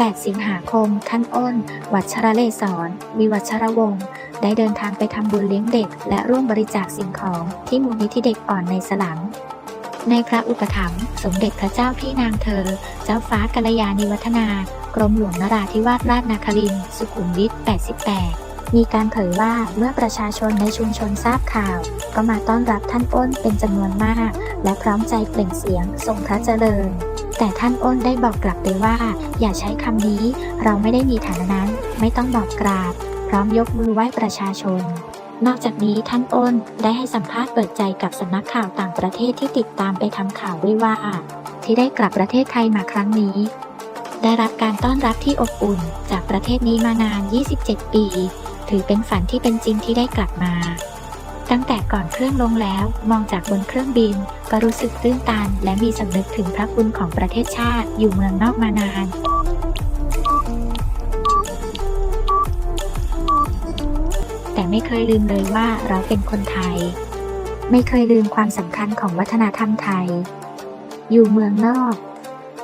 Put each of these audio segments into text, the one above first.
8 สิงหาคม ท่านอ้น วัชรเลศรวิวัชรวงศ์ ได้เดินทางไปทำบุญเลี้ยงเด็ก และร่วมบริจาคสิ่งของที่มูลนิธิเด็กอ่อนในสลัมในพระอุปถัมภ์สมเด็จพระเจ้าพี่นางเธอ เจ้าฟ้ากัลยาณิวัฒนากรมหลวงนราธิวาสราชนาครินทร์สุขุมวิท 88 มีการเผยว่าเมื่อประชาชนในชุมชนทราบข่าว ก็มาต้อนรับท่านอ้นเป็นจำนวนมาก และพร้อมใจเปล่งเสียงทรงพระเจริญ แต่ท่านอ้นได้บอกกลับไปว่า อย่าใช้คำนี้ เราไม่ได้มีฐานะนั้น ไม่ต้องบอกกราบ พร้อมยกมือไหว้ประชาชน นอกจากนี้ท่านอ้นได้ให้สัมภาษณ์เปิดใจกับสำนักข่าวต่างประเทศที่ติดตามไปทำข่าวด้วยว่า ที่ได้กลับประเทศไทยมาครั้งนี้ ได้รับการต้อนรับที่อบอุ่น จากประเทศนี้มานาน 27 ปี ถือเป็นฝันที่เป็นจริงที่ได้กลับมา ตั้งแต่ก่อนเครื่องลงแล้วมองจากบนเครื่องบิน ก็รู้สึกตื้นตัน และมีสำนึกถึงพระคุณของประเทศชาติ อยู่เมืองนอกมานานแต่ไม่เคยลืมเลยว่าเราเป็นคนไทย ไม่เคยลืมความสำคัญของวัฒนธรรมไทย อยู่เมืองนอก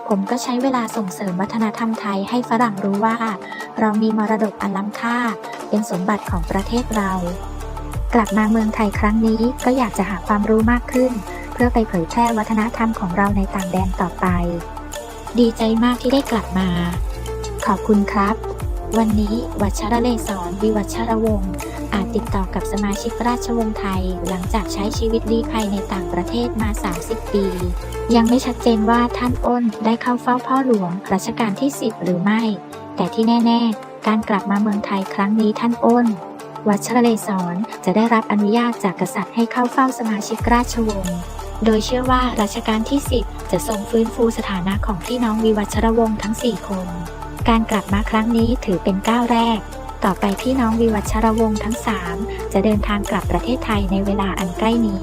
ผมก็ใช้เวลาส่งเสริมวัฒนธรรมไทยให้ฝรั่งรู้ว่า เรามีมรดกอันล้ำค่า เป็นสมบัติของประเทศเรา กลับมาเมืองไทยครั้งนี้ก็อยากจะหาความรู้มากขึ้น พื่อไปเผยแพร่วัฒนธรรมของเราในต่างแดนต่อไป ดีใจมากที่ได้กลับมา ขอบคุณครับ วันนี้วัชรเลศรวิวัชรวงศ์อาจติดต่อกับสมาชิกราชวงศ์ไทย หลังจากใช้ชีวิตลี้ภัยในต่างประเทศมา 30 ปี ยังไม่ชัดเจนว่าท่านอ้นได้เข้าเฝ้าพ่อหลวงรัชกาลที่ 10 หรือไม่ แต่ที่แน่ ๆ การกลับมาเมืองไทยครั้งนี้ท่านอ้นวัชรเลศรจะได้รับอนุญาตจากกษัตริย์ให้เข้าเฝ้าสมาชิกราชวงศ์ โดยเชื่อว่ารัชกาลที่ 10 จะทรงฟื้นฟูสถานะของพี่น้องวิวัชรวงศ์ทั้ง 4 คน การกลับมาครั้งนี้ถือเป็นก้าวแรก ต่อไปพี่น้องวิวัชรวงศ์ทั้ง 3 จะเดินทางกลับประเทศไทยในเวลาอันใกล้นี้